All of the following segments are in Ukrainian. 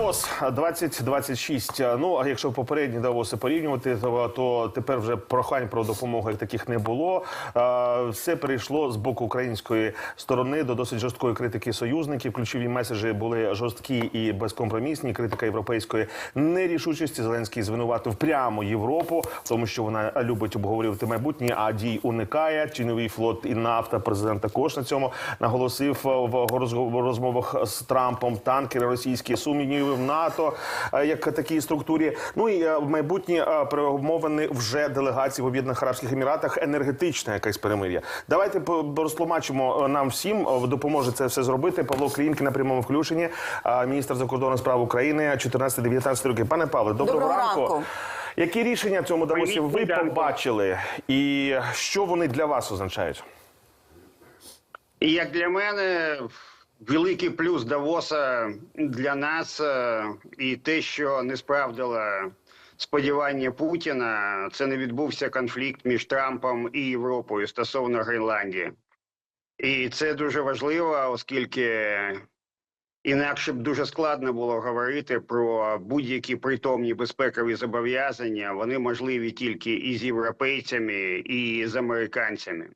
Давос 2026. Ну а якщо попередні Давоси порівнювати, то, тепер вже прохань про допомогу як таких не було. Все перейшло з боку української сторони до досить жорсткої критики союзників. Ключові меседжі були жорсткі і безкомпромісні. Критика європейської нерішучості. Зеленський звинуватив прямо Європу, тому що вона любить обговорювати майбутнє, а дій уникає. Тіньовий флот і нафта. Президент також на цьому наголосив в розмовах з Трампом. Танкери російські в НАТО е, як такій структурі. Ну і е, майбутні е, перемовини вже делегації в Об'єднаних Арабських Еміратах. Енергетична якась перемир'я. Давайте розтлумачимо нам всім. Допоможе це все зробити. Павло Клінки на прямому включенні, міністр закордонних справ України, 14-19 роки. Пане Павле, доброго, Доброго ранку. ранку. Які рішення в цьому Давосі ви побачили, і що вони для вас означають? Як для мене великий плюс Давоса для нас е, і те, що не справдило сподівання Путіна, це не відбувся конфлікт між Трампом і Європою стосовно Гренландії. І це дуже важливо, оскільки інакше б дуже складно було говорити про будь-які притомні безпекові зобов'язання. Вони можливі тільки і з європейцями, і з американцями.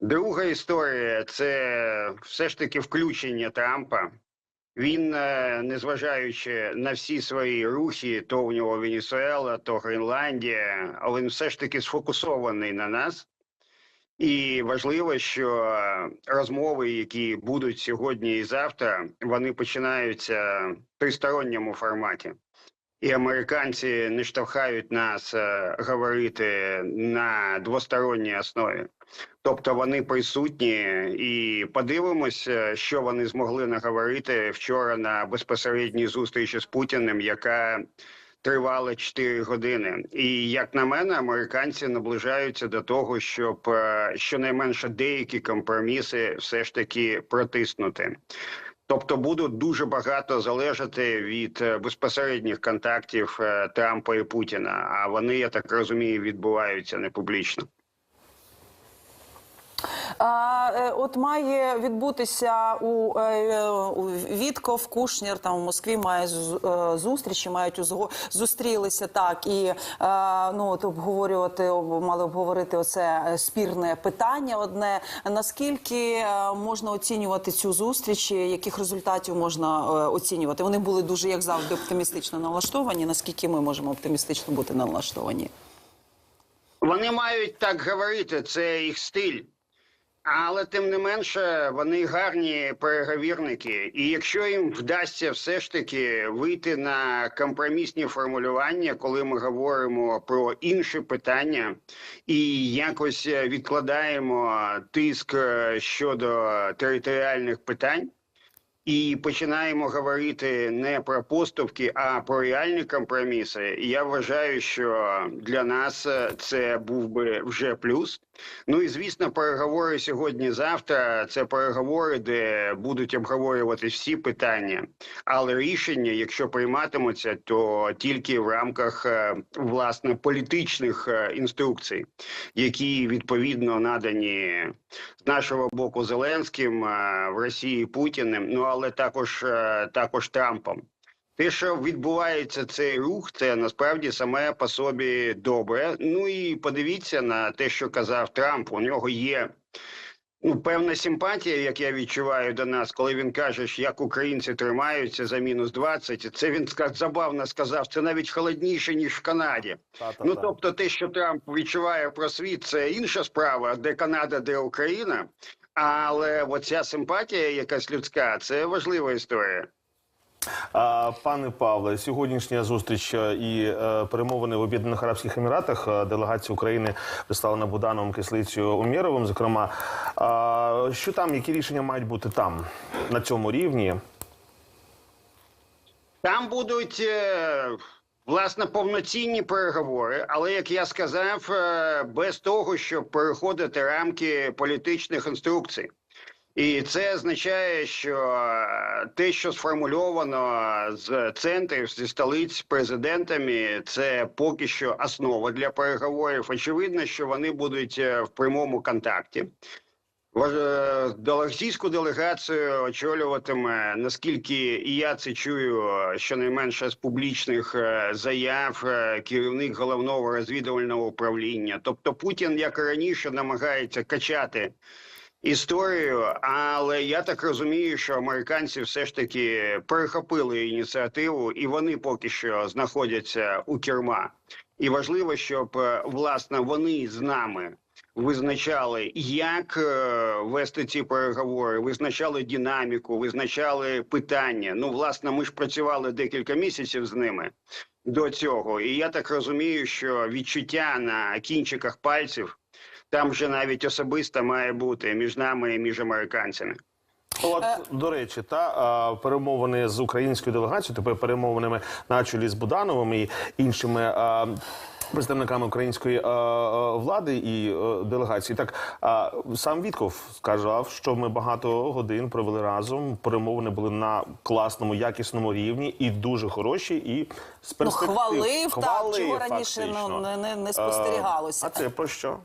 Друга історія це все ж таки включення Трампа. Він, е, незважаючи на всі свої рухи, то у нього Венесуела, то Гренландія, але він все ж таки сфокусований на нас. І важливо, що розмови, які будуть сьогодні і завтра, вони починаються в тристоронньому форматі. І американці не штовхають нас е, говорити на двосторонній основі. Тобто вони присутні і подивимося, що вони змогли наговорити вчора на безпосередній зустрічі з Путіним, яка тривала 4 години. І як на мене, американці наближаються до того, щоб е, щонайменше деякі компроміси все ж таки протиснути. Тобто буде дуже багато залежати від е, безпосередніх контактів е, Трампа і Путіна. А вони, я так розумію, відбуваються не публічно. Е, от має відбутися у, е, Вітков, Кушнір там в Москві має е, зустрічі, мають узго... зустрілися так і е, ну от обговорювати об- мали обговорити оце е, спірне питання. Одне наскільки е, можна оцінювати цю зустріч, яких результатів можна е, оцінювати? Вони були дуже як завжди оптимістично налаштовані. Наскільки ми можемо оптимістично бути налаштовані? Вони мають так говорити, це їх стиль. Але тим не менше вони гарні переговірники, і якщо їм вдасться все ж таки вийти на компромісні формулювання, коли ми говоримо про інші питання, і якось е, відкладаємо тиск е, щодо територіальних питань. І починаємо говорити не про поступки, а про реальні компроміси. Я вважаю, що для нас е, це був би вже плюс. Ну і звісно, переговори сьогодні-завтра це переговори, де будуть обговорювати всі питання. Але рішення, якщо прийматимуться, то тільки в рамках е, власне політичних е, інструкцій, які відповідно надані з нашого боку Зеленським е, в Росії Путіним. Ну але також також Трампом. Те, що відбувається цей рух, це насправді саме по собі добре. Ну і подивіться на те, що казав Трамп. У нього є ну, певна симпатія, як я відчуваю до нас, коли він каже, що як українці тримаються за мінус 20. Це він забавно сказав. Це навіть холодніше ніж в Канаді. Та-та-та. Ну тобто, те, що Трамп відчуває про світ, це інша справа, де Канада, де Україна. Але оця симпатія, якась людська, це важлива історія. Пане Павле, сьогоднішня зустріч е, і е, перемовини в Об'єднаних Арабських Еміратах. е, Делегація України представлена Будановим Кислицею Умєровим. Зокрема, що там, які рішення мають бути там на цьому рівні? Там будуть власне повноцінні переговори, але як я сказав, без того, щоб переходити рамки політичних інструкцій. І це означає, що е, те, що сформульовано з центрів зі столиць президентами, це поки що основа для переговорів. Очевидно, що вони будуть е, в прямому контакті. Е, Російську делегацію очолюватиме, наскільки і я це чую, щонайменше з публічних е, заяв, е, керівник головного розвідувального управління. Тобто Путін, як і раніше, намагається качати історію, але я так розумію, що американці все ж таки перехопили ініціативу, і вони поки що знаходяться у керма. І важливо, щоб е, власне вони з нами визначали, як е, вести ці переговори, визначали динаміку, визначали питання. Ну, власне, ми ж працювали декілька місяців з ними до цього, і я так розумію, що відчуття на кінчиках пальців там вже навіть особисто має бути між нами і між американцями. От, до речі, та а, перемовини з українською делегацією, тепер перемовинами на чолі з Будановим і іншими. А, Представниками української а, а, влади і а, делегації, так а, сам Вітков сказав, що ми багато годин провели разом. Перемовини були на класному, якісному рівні і дуже хороші. І з Ну, перспектив хвалив, так, Хвалив, чого раніше ну, не, не, не А, спостерігалося. А це про що?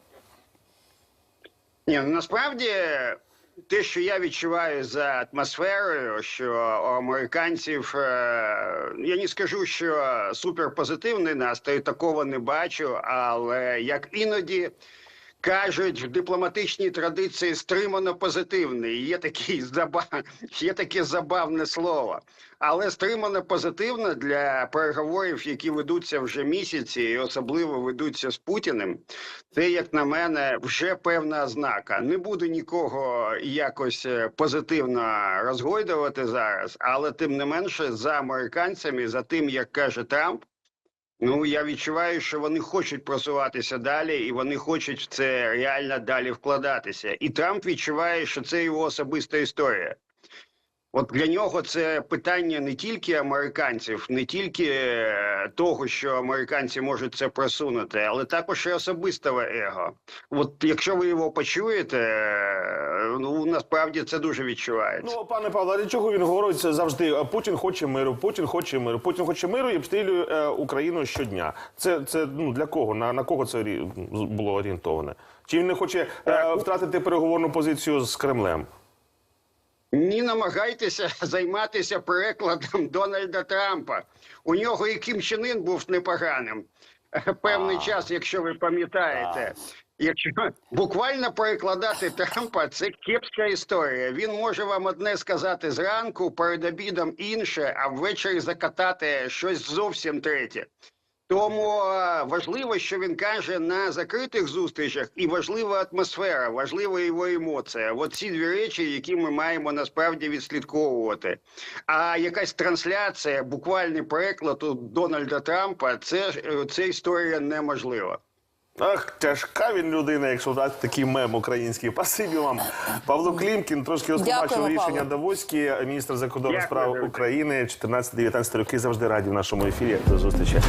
Ні, ну, насправді те, що я відчуваю за атмосферою, що у американців е, я не скажу, що суперпозитивний настрій, такого не бачу, але як іноді. Кажуть, в дипломатичній традиції стримано позитивний. Є такий забав... є таке забавне слово. Але стримано позитивно для переговорів, які ведуться вже місяці, і особливо ведуться з Путіним. Це, як на мене, вже певна ознака. Не буду нікого якось е, позитивно розгойдувати зараз, але тим не менше за американцями, за тим, як каже Трамп. Ну я відчуваю, що вони хочуть просуватися далі, і вони хочуть в це реально далі вкладатися. І Трамп відчуває, що це його особиста історія. От для нього це питання не тільки американців, не тільки е, того, що американці можуть це просунути, але також і особистого его. От якщо ви його почуєте, е, ну насправді це дуже відчувається. Ну, пане Павло, для чого він говорить завжди? Путін хоче миру, Путін хоче миру, Путін хоче миру і обстрілює е, Україну щодня. Це, це ну для кого? На, на кого це було орієнтоване? Чи він не хоче е, втратити переговорну позицію з Кремлем? Не намагайтеся займатися перекладом Дональда Трампа. У нього і Кім Чен Ін був непоганим певний А. час, якщо ви пам'ятаєте. Якщо буквально перекладати Трампа, це кепська історія. Він може вам одне сказати зранку, перед обідом інше, а ввечері закатати щось зовсім третє. Тому е, важливо, що він каже на закритих зустрічах, і важлива атмосфера, важлива його емоція. От ці дві речі, які ми маємо насправді відслідковувати. А якась трансляція, буквальний переклад у Дональда Трампа, це, е, це історія неможлива. Ах, тяжка він людина, якщо дати такий мем український. Спасибі вам. Павло Клімкін трошки розтлумачив рішення Павло. Давоські, міністр закордонних справ. України, 14-19 роки завжди раді в нашому ефірі. До зустрічі.